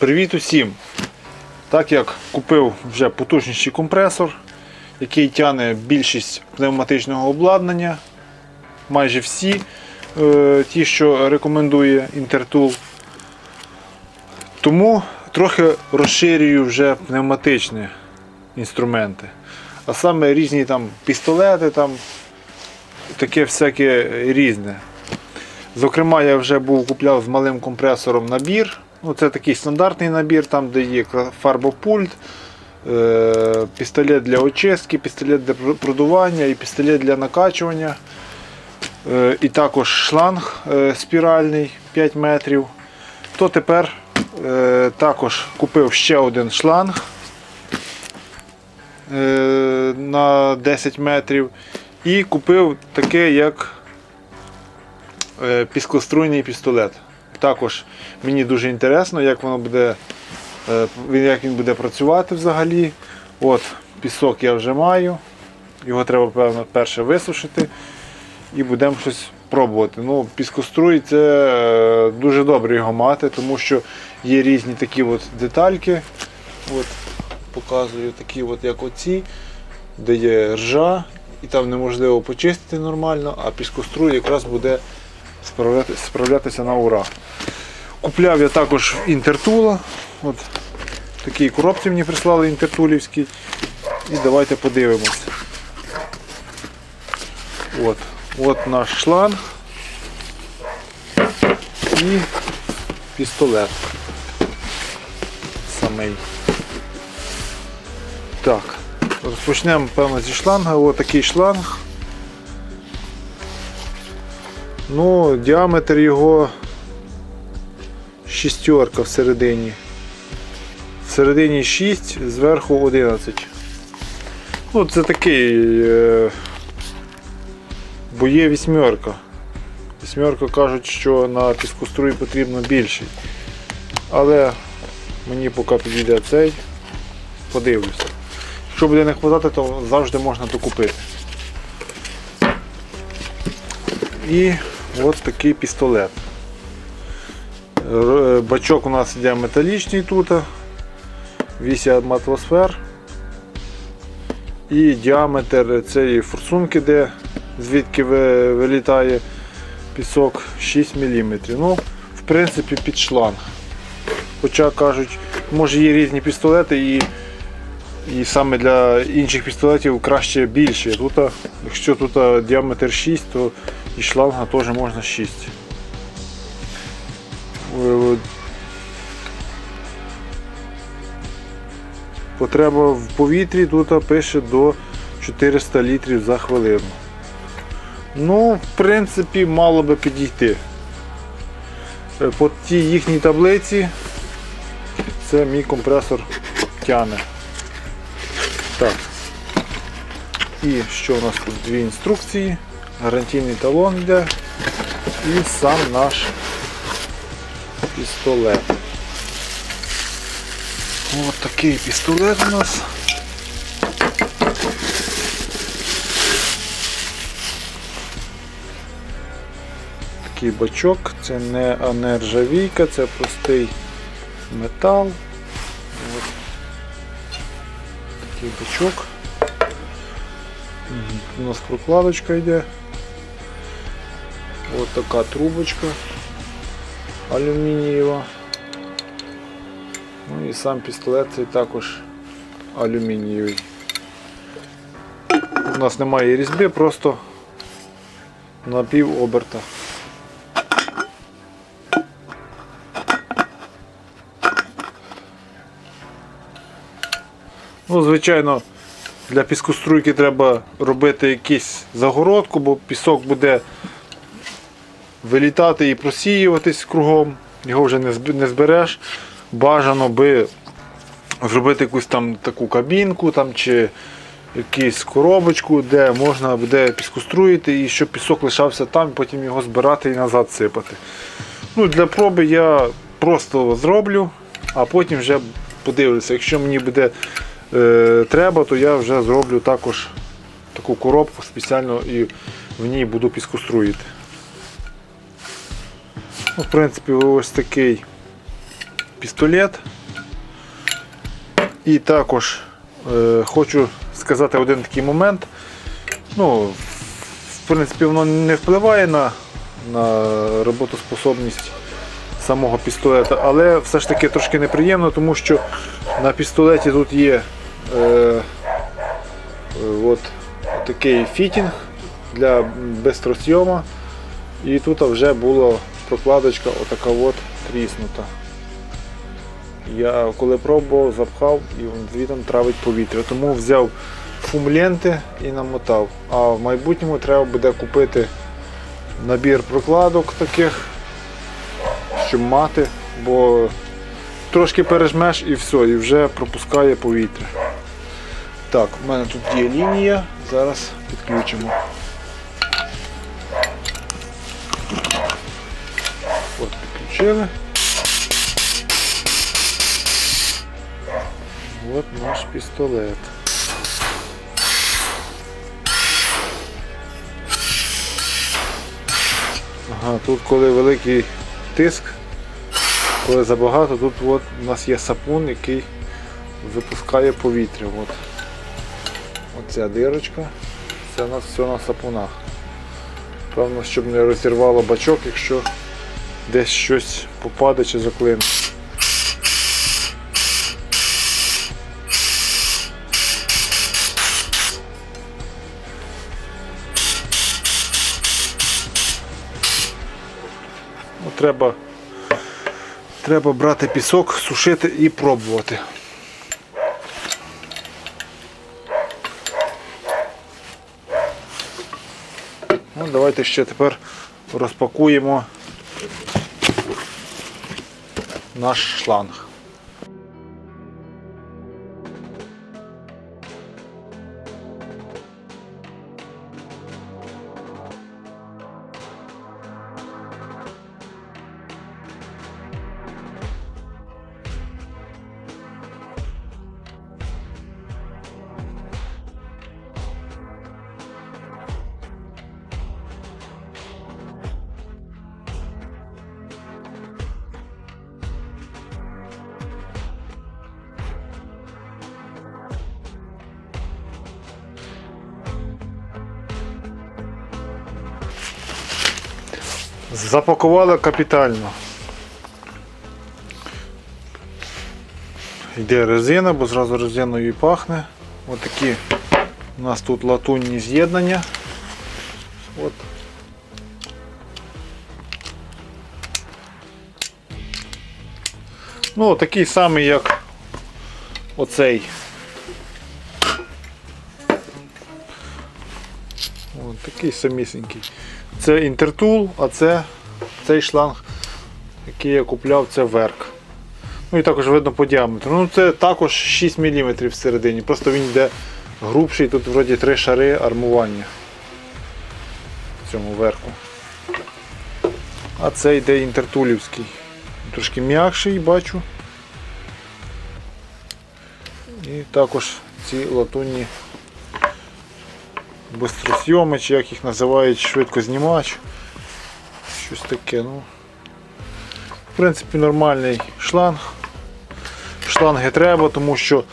Привіт усім! Так як купив вже потужніший компресор, який тягне більшість пневматичного обладнання, майже всі е, ті, що рекомендує Intertool. Тому трохи розширюю вже пневматичні інструменти. А саме різні там пістолети, там, таке всяке різне. Зокрема, я вже був купляв з малим компресором набір. Ну, це такий стандартний набір, там де є фарбопульт, е, пістолет для очистки, пістолет для продування і пістолет для накачування. Е, і також шланг е, спіральний 5 метрів. То тепер також купив ще один шланг на 10 метрів. І купив таке, як піскоструйний пістолет. Також мені дуже інтересно, як воно буде, е, як він буде працювати взагалі. От, пісок я вже маю. Його треба, певно, перше висушити і будемо щось пробувати. Ну, піскоструй це е, дуже добре його мати, тому що є різні такі от детальки. От, показую такі, от, як оці, де є ржа, і там неможливо почистити нормально, а піскоструй якраз буде справляти- справлятися на ура. Купляв я також інтертула. От такі коробці мені прислали інтертулівські. І давайте подивимось. От, от наш шланг і пістолет. Самий. Так, розпочнемо певно зі шланга. Ось такий шланг. Ну, діаметр його шістерка всередині. Всередині 6, зверху 11. Ну, це такий. Е, бо є вісьмерка. Вісьмерка кажуть, що на піскоструї потрібно більший. Але мені поки підійде цей, подивлюся. Якщо буде не хватати, то завжди можна докупити. І от такий пістолет. Бачок у нас йде металічний тут, 8 атмосфер. І діаметр цієї форсунки, де звідки вилітає пісок 6 мм. Ну, в принципі, під шланг. Хоча кажуть, може є різні пістолети і, і саме для інших пістолетів краще більше. Тут, якщо тут діаметр 6, то і шланга теж можна 6. Е, Потреба в повітрі тут пише до 400 літрів за хвилину. Ну, в принципі, мало би підійти. Е, По тій їхній таблиці це мій компресор тяне. Так. І що у нас тут? Дві інструкції, гарантійний талон йде і сам наш пістолет. Ось такий пістолет у нас. Такий бачок, це не а не ржавійка, це простий метал. От. Такий бачок. У нас прокладочка йде. Ось така трубочка алюмінієва. Ну і сам пістолет цей також алюмінієвий. У нас немає різьби, просто на пів оберта. Ну, звичайно, для піскоструйки треба робити якусь загородку, бо пісок буде вилітати і просіюватись кругом, його вже не збереш. Бажано би зробити якусь там таку кабінку там, чи якусь коробочку, де можна буде піскоструїти і щоб пісок лишався там, потім його збирати і назад сипати. Ну, Для проби я просто зроблю, а потім вже подивлюся. Якщо мені буде е, треба, то я вже зроблю також таку коробку спеціально і в ній буду піскоструїти. Ну, в принципі, ось такий пістолет. І також е, хочу сказати один такий момент. Ну, в принципі, воно не впливає на, на роботоспособність самого пістолета, але все ж таки трошки неприємно, тому що на пістолеті тут є е, от, такий фітінг для бистросйома. І тут вже була прокладочка отака от тріснута. Я коли пробував, запхав і звітом травить повітря. Тому взяв фум ленти і намотав. А в майбутньому треба буде купити набір прокладок таких, щоб мати, бо трошки пережмеш і все, і вже пропускає повітря. Так, у мене тут є лінія, зараз підключимо. Підключили. От наш пістолет. Ага, тут коли великий тиск, коли забагато, тут от у нас є сапун, який випускає повітря. От. Оця дирочка, це у нас все на сапунах. Певно, щоб не розірвало бачок, якщо десь щось попаде чи заклине. Ну, треба, треба брати пісок, сушити і пробувати. Ну, давайте ще тепер розпакуємо наш шланг. Запакували капітально. Йде резина, бо зразу резиною пахне. Ось такі у нас тут латунні з'єднання. От. Ну, такий самий, як оцей. Такий самісінький. Це інтертул, а це цей шланг, який я купляв, це верк. Ну і також видно по діаметру. Ну це також 6 мм всередині, просто він йде грубший, тут вроді три шари армування в цьому верку. А це йде інтертулівський. Трошки м'якший бачу. І також ці латунні бистросйоми, чи як їх називають, швидкознімач. Щось таке. ну. В принципі, нормальний шланг. Шланги треба, тому що,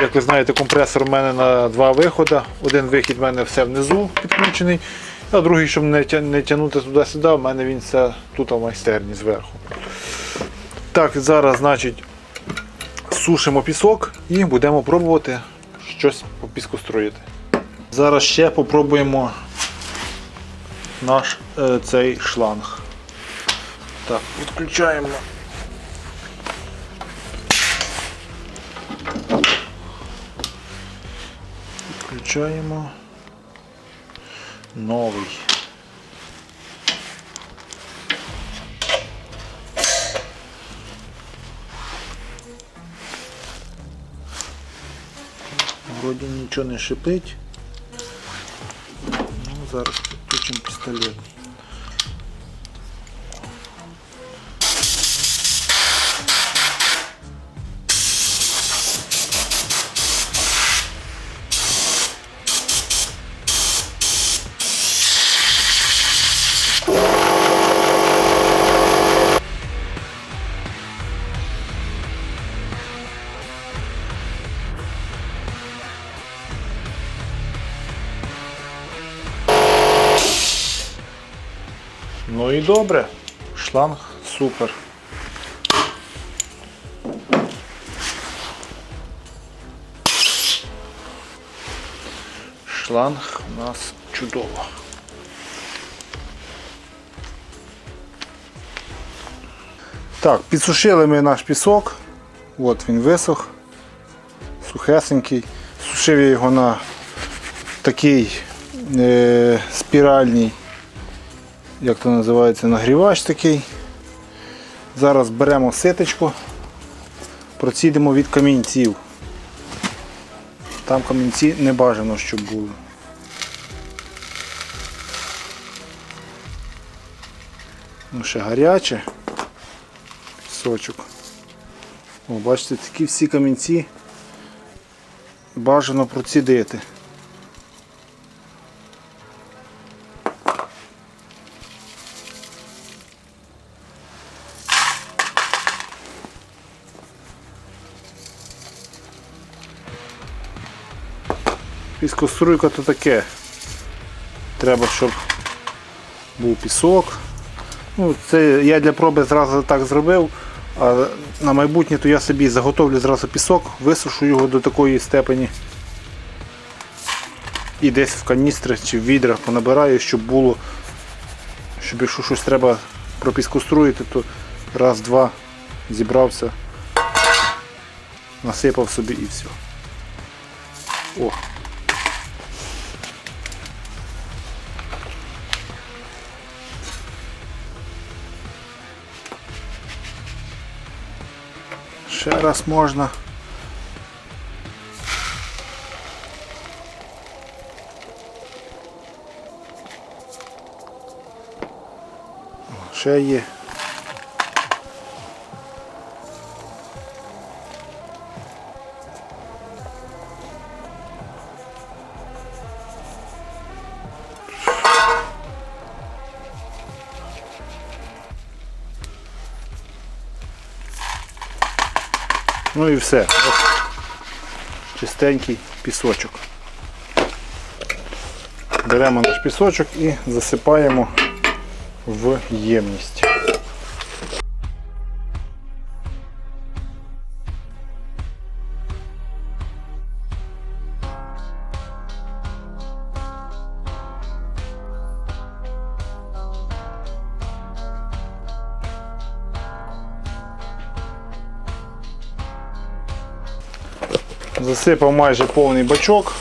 як ви знаєте, компресор у мене на два виходи. Один вихід в мене все внизу підключений, а другий, щоб не не тягнути туди-сюди, в мене він все тут в майстерні зверху. Так, зараз, значить, сушимо пісок і будемо пробувати щось по піску строїти. Зараз ще попробуємо наш е, цей шланг. Так, відключаємо. Відключаємо новий. Вроді нічого не шипить. Зараз підключимо пістолет. І добре. Шланг супер. Шланг у нас чудово. Так, підсушили ми наш пісок. От він висох. Сухесенький. Сушив я його на такий е, спіральний, як то називається, нагрівач такий. Зараз беремо ситочку, процідимо від камінців. Там камінці не бажано, щоб були. Ну, ще гаряче. Пісочок. О, бачите, такі всі камінці бажано процідити. Піскоструйка то таке. Треба, щоб був пісок. Ну, це я для проби зразу так зробив, а на майбутнє то я собі заготовлю зразу пісок, висушу його до такої степені. І десь в каністрах чи в відрах понабираю, щоб було, щоб якщо щось треба пропіскоструїти, то раз-два зібрався, насипав собі і все. О. Ще раз можна. Ще є. Ну і все. Ось чистенький пісочок. Беремо наш пісочок і засипаємо в ємність. Засипав майже повний бачок.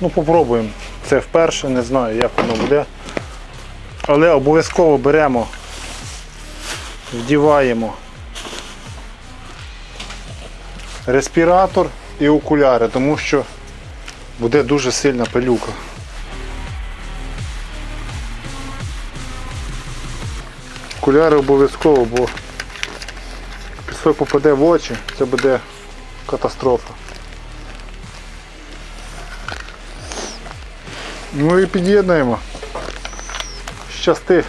Ну, попробуємо. Це вперше, не знаю, як воно буде. Але обов'язково беремо, вдіваємо респіратор і окуляри, тому що буде дуже сильна пилюка. Окуляри обов'язково, бо пісок попаде в очі, це буде катастрофа. Ну і під'єднуємо. Щасти.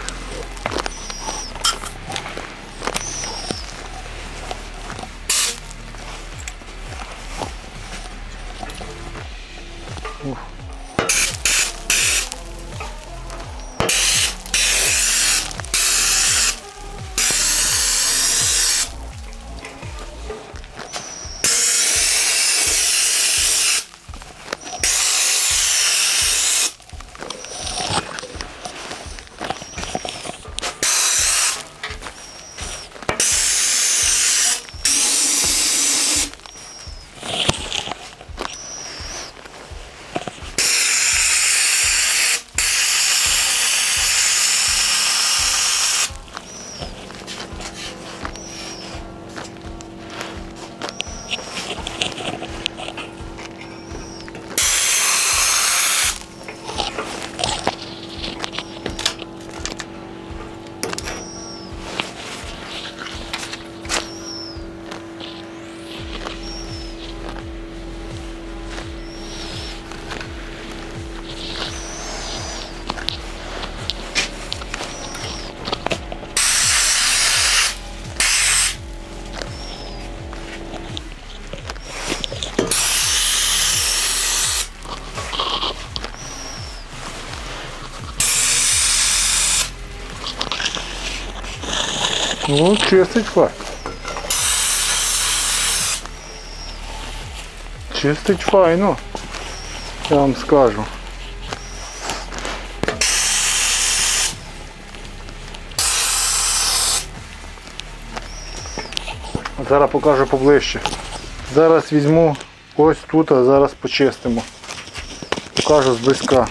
Ну, чистить. Чистить файно. Я вам скажу. Зараз покажу поближче. Зараз візьму ось тут, а зараз почистимо. Покажу зблизька.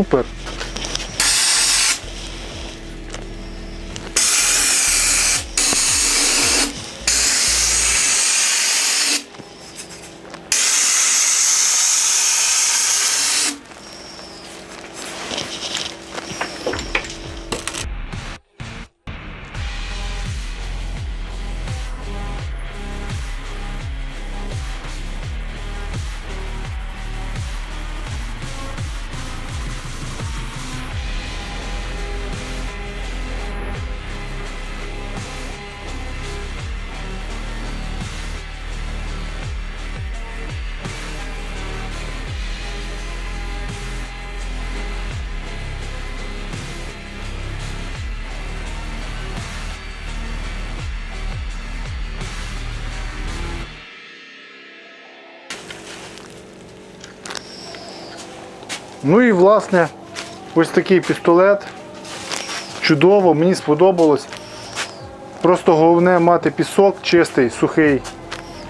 Супер. Ну і власне ось такий пістолет. Чудово, мені сподобалось. Просто головне мати пісок чистий, сухий,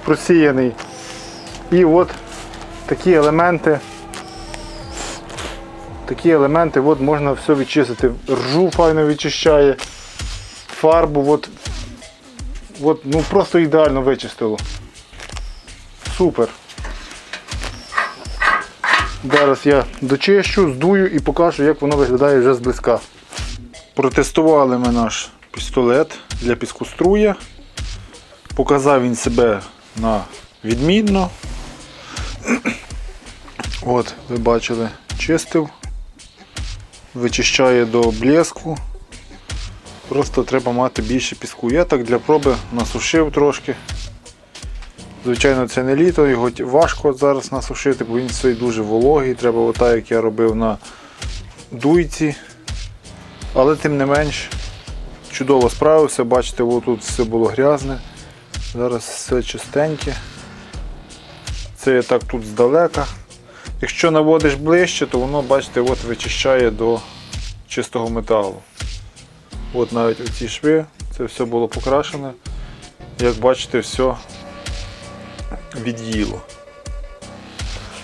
просіяний. І от такі елементи. Такі елементи от можна все відчистити. Ржу файно відчищає, фарбу от, от, ну просто ідеально вичистило. Супер. Зараз я дочищу, здую і покажу, як воно виглядає вже зблизька. Протестували ми наш пістолет для піскоструя. Показав він себе на відмінно. От, ви бачили, чистив, вичищає до блеску. Просто треба мати більше піску. Я так для проби насушив трошки. Звичайно, це не літо, його важко зараз насушити, бо він цей дуже вологий, треба отак, як я робив на дуйці. Але тим не менш, чудово справився, бачите, тут все було грязне. Зараз все чистеньке. Це я так тут здалека. Якщо наводиш ближче, то воно, бачите, от вичищає до чистого металу. От навіть оці шви, це все було покрашене. Як бачите, все від'їло.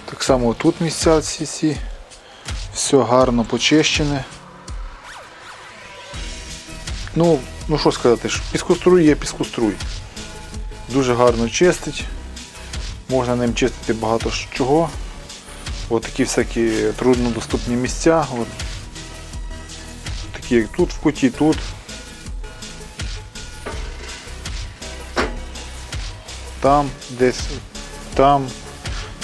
Так само тут місця ці всі. Все гарно почищене. Ну, ну що сказати, піскоструй є піскоструй. Дуже гарно чистить. Можна ним чистити багато чого. От такі всякі труднодоступні місця. От. Такі як тут в куті, тут. Там, десь, там.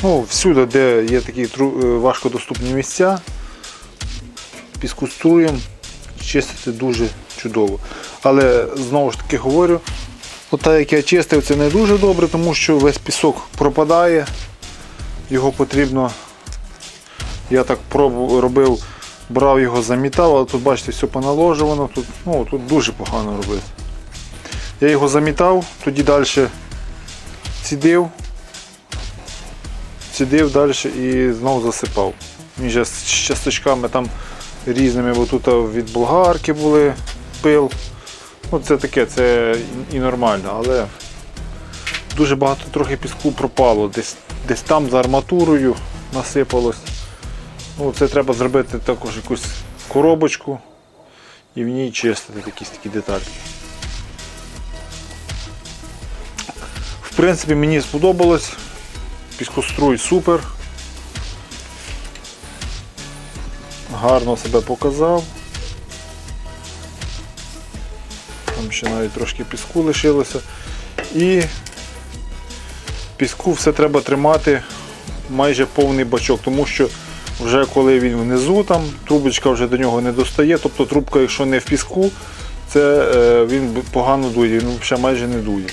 Ну, всюди, де є такі е, важкодоступні місця, піскоструєм чистити дуже чудово. Але знову ж таки говорю, ота, як я чистив, це не дуже добре, тому що весь пісок пропадає. Його потрібно, я так пробу робив, брав його, замітав, але тут бачите, все поналожено, тут, ну, тут дуже погано робити. Я його замітав, тоді далі цідив, цідив далі і знову засипав. Він же з часточками там різними, бо тут від болгарки були пил. Ну, це таке, це і нормально, але дуже багато трохи піску пропало. Десь, десь там за арматурою насипалось. Ну, це треба зробити також якусь коробочку і в ній чистити якісь такі деталі. В принципі, мені сподобалось. Піскоструй супер. Гарно себе показав. там ще навіть трошки піску лишилося. І піску все треба тримати майже повний бачок, тому що вже коли він внизу, там трубочка вже до нього не достає. Тобто трубка, якщо не в піску, це е, він погано дує, він взагалі майже не дує.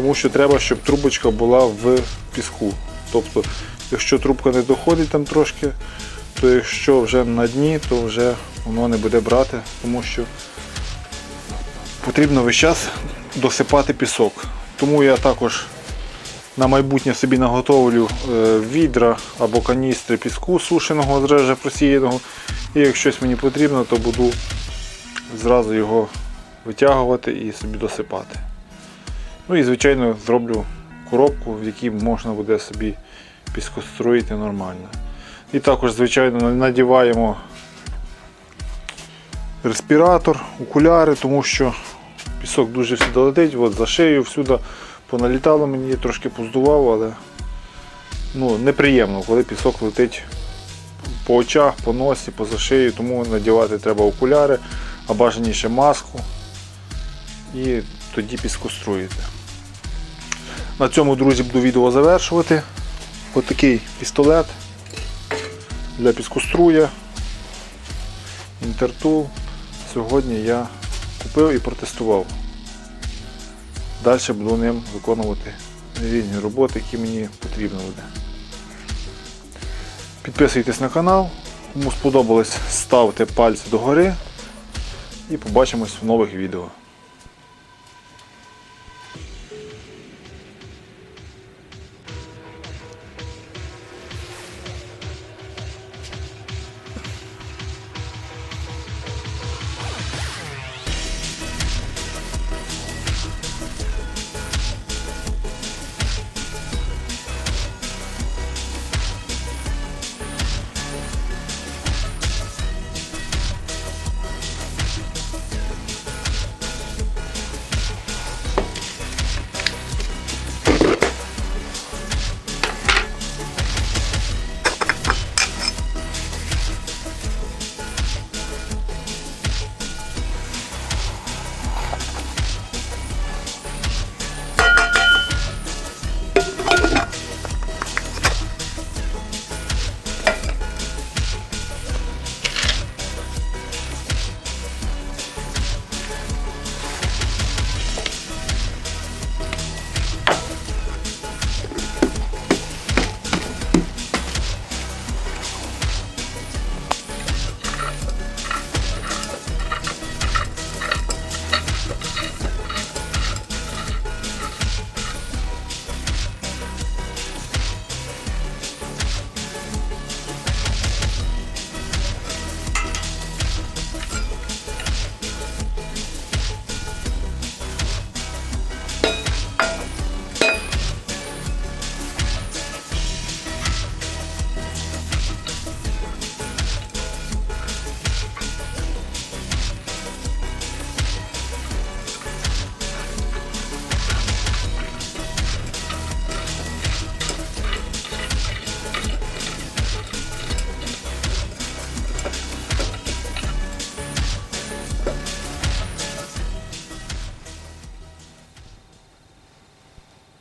Тому що треба, щоб трубочка була в піску. Тобто, якщо трубка не доходить там трошки, то якщо вже на дні, то вже воно не буде брати, тому що потрібно весь час досипати пісок. Тому я також на майбутнє собі наготовлю е, відра або каністри піску сушеного, зреже просіяного. І якщо щось мені потрібно, то буду зразу його витягувати і собі досипати. Ну і звичайно зроблю коробку, в якій можна буде собі піскоструїти нормально. І також, звичайно, надіваємо респіратор, окуляри, тому що пісок дуже всюди летить, от за шию всюди поналітало мені, трошки поздував, але ну, неприємно, коли пісок летить по очах, по носі, поза шиєю, тому надівати треба окуляри, а бажаніше маску і тоді піскоструїти. На цьому, друзі, буду відео завершувати. Ось такий пістолет для піскоструя. Інтертул. Сьогодні я купив і протестував. Далі буду ним виконувати різні роботи, які мені потрібно буде. Підписуйтесь на канал. Кому сподобалось, ставте пальці догори і побачимось в нових відео.